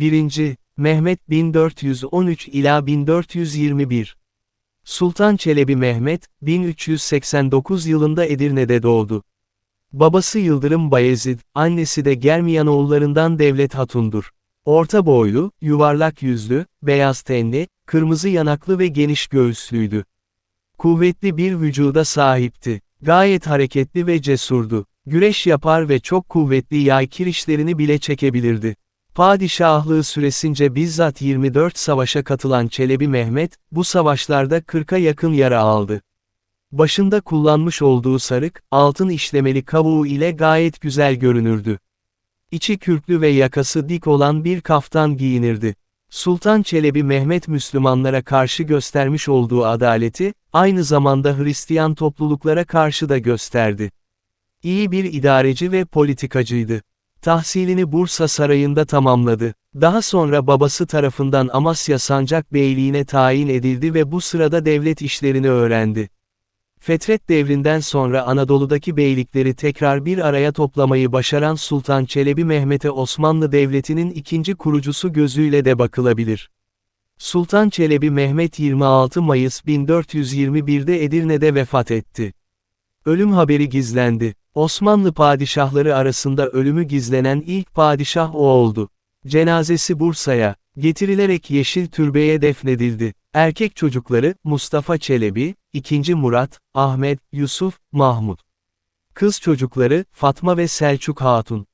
1. Mehmet 1413 ila 1421 Sultan Çelebi Mehmet, 1389 yılında Edirne'de doğdu. Babası Yıldırım Bayezid, annesi de Germiyanoğullarından Devlet Hatun'dur. Orta boylu, yuvarlak yüzlü, beyaz tenli, kırmızı yanaklı ve geniş göğüslüydü. Kuvvetli bir vücuda sahipti. Gayet hareketli ve cesurdu. Güreş yapar ve çok kuvvetli yay kirişlerini bile çekebilirdi. Padişahlığı süresince bizzat 24 savaşa katılan Çelebi Mehmet, bu savaşlarda 40'a yakın yara aldı. Başında kullanmış olduğu sarık, altın işlemeli kavuğu ile gayet güzel görünürdü. İçi kürklü ve yakası dik olan bir kaftan giyinirdi. Sultan Çelebi Mehmet Müslümanlara karşı göstermiş olduğu adaleti, aynı zamanda Hristiyan topluluklara karşı da gösterdi. İyi bir idareci ve politikacıydı. Tahsilini Bursa Sarayı'nda tamamladı. Daha sonra babası tarafından Amasya Sancak Beyliğine tayin edildi ve bu sırada devlet işlerini öğrendi. Fetret devrinden sonra Anadolu'daki beylikleri tekrar bir araya toplamayı başaran Sultan Çelebi Mehmet'e Osmanlı Devleti'nin ikinci kurucusu gözüyle de bakılabilir. Sultan Çelebi Mehmet 26 Mayıs 1421'de Edirne'de vefat etti. Ölüm haberi gizlendi. Osmanlı padişahları arasında ölümü gizlenen ilk padişah o oldu. Cenazesi Bursa'ya, getirilerek Yeşil Türbe'ye defnedildi. Erkek çocukları, Mustafa Çelebi, 2. Murat, Ahmet, Yusuf, Mahmut. Kız çocukları, Fatma ve Selçuk Hatun.